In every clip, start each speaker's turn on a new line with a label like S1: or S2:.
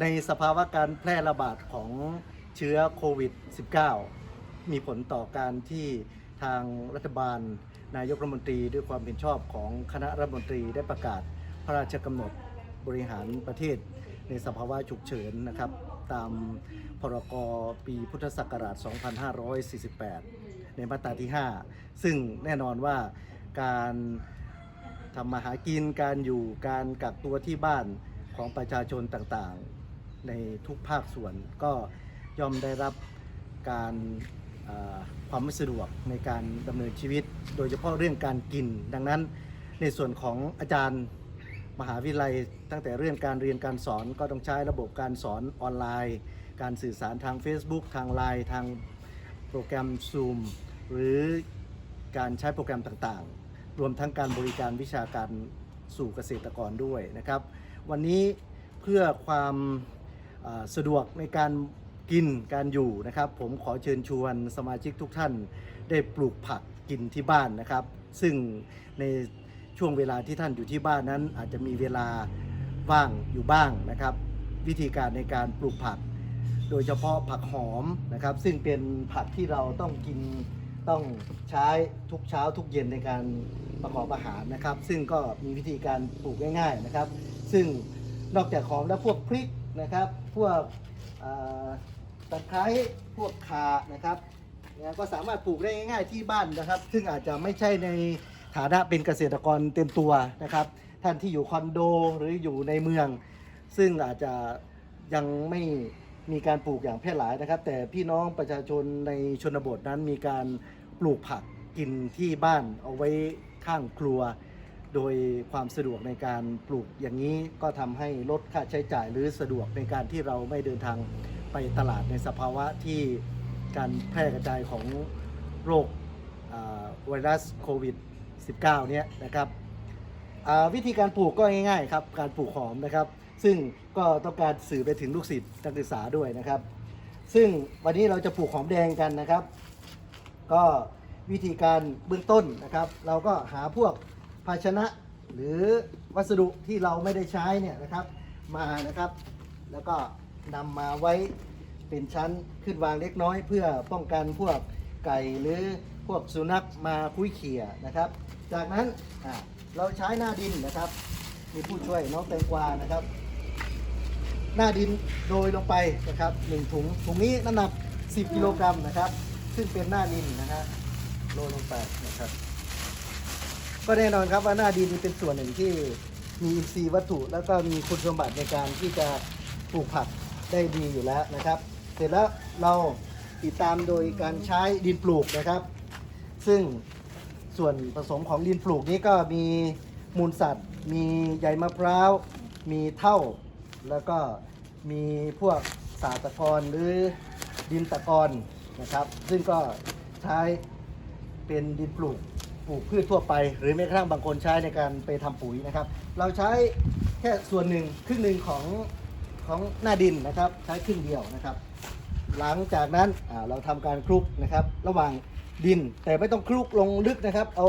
S1: ในสภาวะการแพร่ระบาดของเชื้อโควิด -19 มีผลต่อการที่ทางรัฐบาล นายกรัฐมนตรีด้วยความเห็นชอบของคณะรัฐมนตรีได้ประกาศพระราชกำหนดบริหารประเทศ ในสภาวะฉุกเฉินนะครับ ตามพรกปีพุทธศักราช 2548 ในมาตราที่ 5 ซึ่งแน่นอนว่าการทำมาหากินการอยู่การกักตัวที่บ้าน ของประชาชนต่างๆ ในทุกภาคส่วนก็ย่อมได้รับการความไม่สะดวกในการดำเนินชีวิต โดยเฉพาะเรื่องการกิน ดังนั้นในส่วนของอาจารย์มหาวิทยาลัย ตั้งแต่เรื่องการเรียนการสอนก็ต้องใช้ระบบการสอนออนไลน์ การสื่อสารทาง Facebook ทาง Line ทางโปรแกรม Zoom หรือการใช้โปรแกรมต่างๆ รวมทั้งการบริการวิชาการสู่เกษตรกรด้วยนะครับ วันนี้เพื่อความสะดวกในการกินการอยู่นะครับ ผมขอเชิญชวนสมาชิกทุกท่านได้ปลูกผักกินที่บ้านนะครับ ซึ่งในช่วงเวลาที่ท่านอยู่ที่บ้านนั้น อาจจะมีเวลาว่างอยู่บ้างนะครับ วิธีการในการปลูกผัก โดยเฉพาะผักหอมนะครับ ซึ่งเป็นผักที่เราต้องกินต้องใช้ทุกเช้าทุกเย็นในการประกอบอาหารนะครับ ซึ่งก็มีวิธีการปลูกง่าย ๆนะครับ ซึ่งนอกจากหอมแล้วพวกพริกนะครับ พวกตะไคร้พวกข่านะครับเนี่ยก็สามารถปลูกได้ง่าย ๆที่บ้านนะครับ ซึ่งอาจจะไม่ใช่ในฐานะเป็นเกษตรกรเต็มตัวนะครับ ท่านที่อยู่คอนโดหรืออยู่ในเมือง ซึ่งอาจจะยังไม่มีการปลูกอย่างแพร่หลายนะครับ แต่พี่น้องประชาชนในชนบทนั้นมีการปลูกผักกินที่บ้านเอาไว้ข้างครัว โดยความสะดวกในการปลูกอย่างนี้ก็ทำให้ลดค่าใช้จ่ายหรือสะดวกในการที่เราไม่เดินทางไปตลาดในสภาวะที่การแพร่กระจายของโรคไวรัสโควิด -19 เนี่ยนะครับวิธีการปลูกก็ง่ายๆครับการปลูกหอมนะครับ ซึ่งก็ต้องการสื่อไปถึงลูกศิษย์นักศึกษาด้วยนะครับ ซึ่งวันนี้เราจะปลูกหอมแดงกันนะครับ ก็วิธีการเบื้องต้นนะครับ เราก็หาพวก ภาชนะหรือวัสดุที่เราไม่ได้ใช้เนี่ยนะครับมานะครับ แล้วก็นำมาไว้เป็นชั้นขึ้นวางเล็กน้อย เพื่อป้องกันพวกไก่หรือพวกสุนัขมาคุยเขี่ยนะครับ จากนั้นเราใช้หน้าดินนะครับ มีผู้ช่วยน้องแตงกวานะครับ หน้าดินโรยลงไปนะครับหนึ่งถุงถุงนี้น้ำหนัก 10 กิโลกรัมนะครับ ซึ่งเป็นหน้าดินนะฮะโรยลงไปนะครับ ก็แน่นอนครับว่าหน้าดินเป็นส่วนหนึ่งที่มีอินทรีย์วัตถุ แล้วก็มีคุณสมบัติในการที่จะปลูกผักได้ดีอยู่แล้วนะครับ เสร็จแล้วเราติดตามโดยการใช้ดินปลูกนะครับ ซึ่งส่วนผสมของดินปลูกนี้ก็มีมูลสัตว์ มีใยมะพร้าว มีเท่า แล้วก็มีพวกสาตะกอนหรือดินตะกอนนะครับ ซึ่งก็ใช้เป็นดินปลูก ปลูกพืชทั่วไป หรือแม้กระทั่งบางคนใช้ในการไปทำปุ๋ยนะครับ เราใช้แค่ส่วนหนึ่งครึ่งหนึ่งของของหน้าดินนะครับ ใช้ครึ่งเดียวนะครับ หลังจากนั้นเราทำการคลุกนะครับ ระหว่างดินแต่ไม่ต้องคลุกลงลึกนะครับ เอา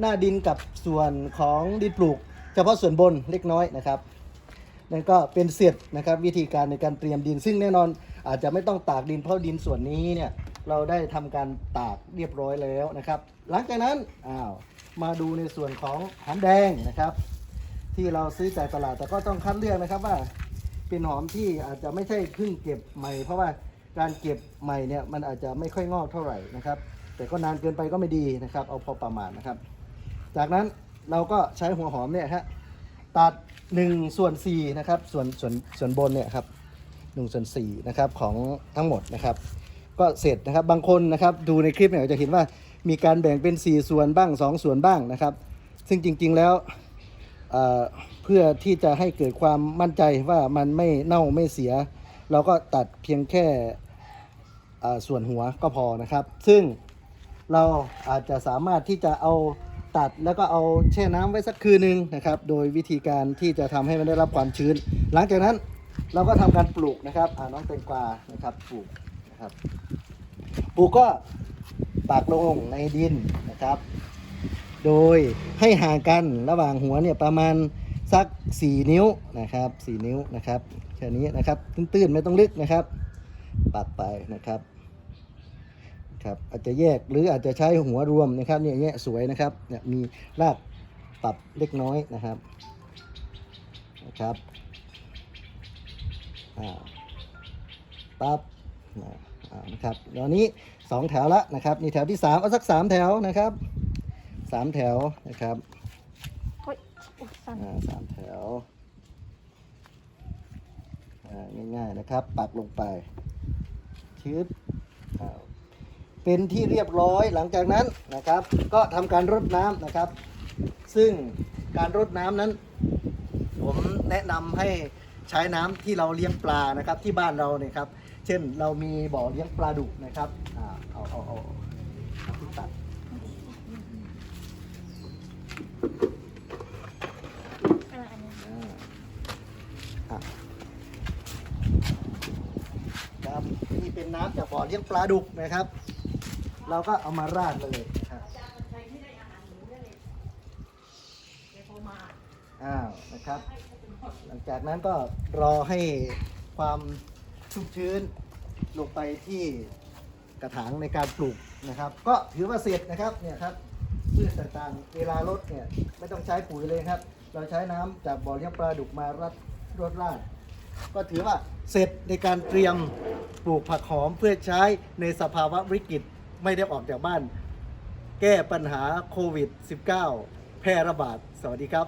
S1: หน้าดินกับส่วนของดินปลูก เฉพาะส่วนบนเล็กน้อยนะครับนั่นก็เป็นเสร็จนะครับวิธีการในการเตรียมดิน ซึ่งแน่นอนอาจจะไม่ต้องตากดินเพราะดินส่วนนี้เนี่ย เราได้ทำการตากเรียบร้อยแล้วนะครับ หลังจากนั้นอ้าวมาดูในส่วนของหอมแดงนะครับ ที่เราซื้อจากตลาดแต่ก็ต้องคัดเลือกนะครับว่าเป็นหอมที่อาจจะไม่ใช่เพิ่งเก็บใหม่ เพราะว่าการเก็บใหม่เนี่ยมันอาจจะไม่ค่อยงอกเท่าไหร่นะครับ แต่ก็นานเกินไปก็ไม่ดีนะครับ เอาพอประมาณนะครับ จากนั้นเราก็ใช้หัวหอมเนี่ยฮะตัด1ส่วน4นะครับส่วนส่วนส่วนบนเนี่ยครับ1ส่วน4นะครับของทั้งหมดนะครับ ก็เสร็จนะครับ บางคนนะครับดูในคลิปเนี่ยจะเห็นว่ามีการแบ่งเป็น 4 ส่วนบ้าง 2 ส่วนบ้างนะครับ ซึ่งจริงๆแล้วเเพื่อที่จะให้เกิดความมั่นใจว่ามันไม่เน่าไม่เสีย เราก็ตัดเพียงแค่ส่วนหัวก็พอนะครับ ซึ่งเราอาจจะสามารถที่จะเอาตัดแล้วก็เอาแช่น้ำไว้สักคืนหนึ่งนะครับ โดยวิธีการที่จะทำให้มันได้รับความชื้น หลังจากนั้นเราก็ทำการปลูกนะครับน้องแตงกวานะครับปลูก นะครับ ปูก็ปักลงในดินนะครับ โดยให้ห่างกันระหว่างหัวเนี่ยประมาณสัก 4 นิ้วนะครับ 4 นิ้วนะครับแค่นี้นะครับตื้นๆไม่ต้องลึกนะครับปักไปนะครับครับอาจจะแยกหรืออาจจะใช้หัวรวมนะครับเนี่ยเงี้ยสวยนะครับเนี่ยมีรากปรับเล็กน้อยนะครับนะครับอ่าปั๊บอ่าอ่า นะครับเดี๋ยวนี้สองแถวละนะครับนี่แถวที่สามเอาสักสามแถวนะครับสามแถวนะครับ
S2: โอ๊ยโอ๊ยสั่น
S1: อ่าสามแถวอ่าง่ายๆนะครับ ปักลงไปชึบอ้าวเป็นที่เรียบร้อยหลังจากนั้นนะครับ ก็ทำการรดน้ำนะครับ ซึ่งการรดน้ำนั้น ผมแนะนำให้ใช้น้ำที่เราเลี้ยงปลานะครับที่บ้านเราเนี่ยครับ เช่นเรามีบ่อเลี้ยงปลาดุกนะครับอ่าเอาเอาเอาเอาที่ตัด
S2: อ่าอันนี้
S1: อ่าอะครับนี่เป็นน้ำจากบ่อเลี้ยงปลาดุกนะครับ เราก็เอามาราดเลยนะครับอ้าวนะครับ หลังจากนั้นก็รอให้ความ ชุ่มชื้นลงไปที่กระถางในการปลูกนะครับ ก็ถือว่าเสร็จนะครับเนี่ยครับพืชต่างๆ เวลารดเนี่ยไม่ต้องใช้ปุ๋ยเลยครับ เราใช้น้ำจากบ่อเลี้ยงปลาดุกมารัดรดราดก็ถือว่าเสร็จในการเตรียมปลูกผักหอมเพื่อใช้ในสภาวะวิกฤตไม่ได้ออกจากบ้าน แก้ปัญหาโควิด -19 แพร่ระบาด สวัสดีครับ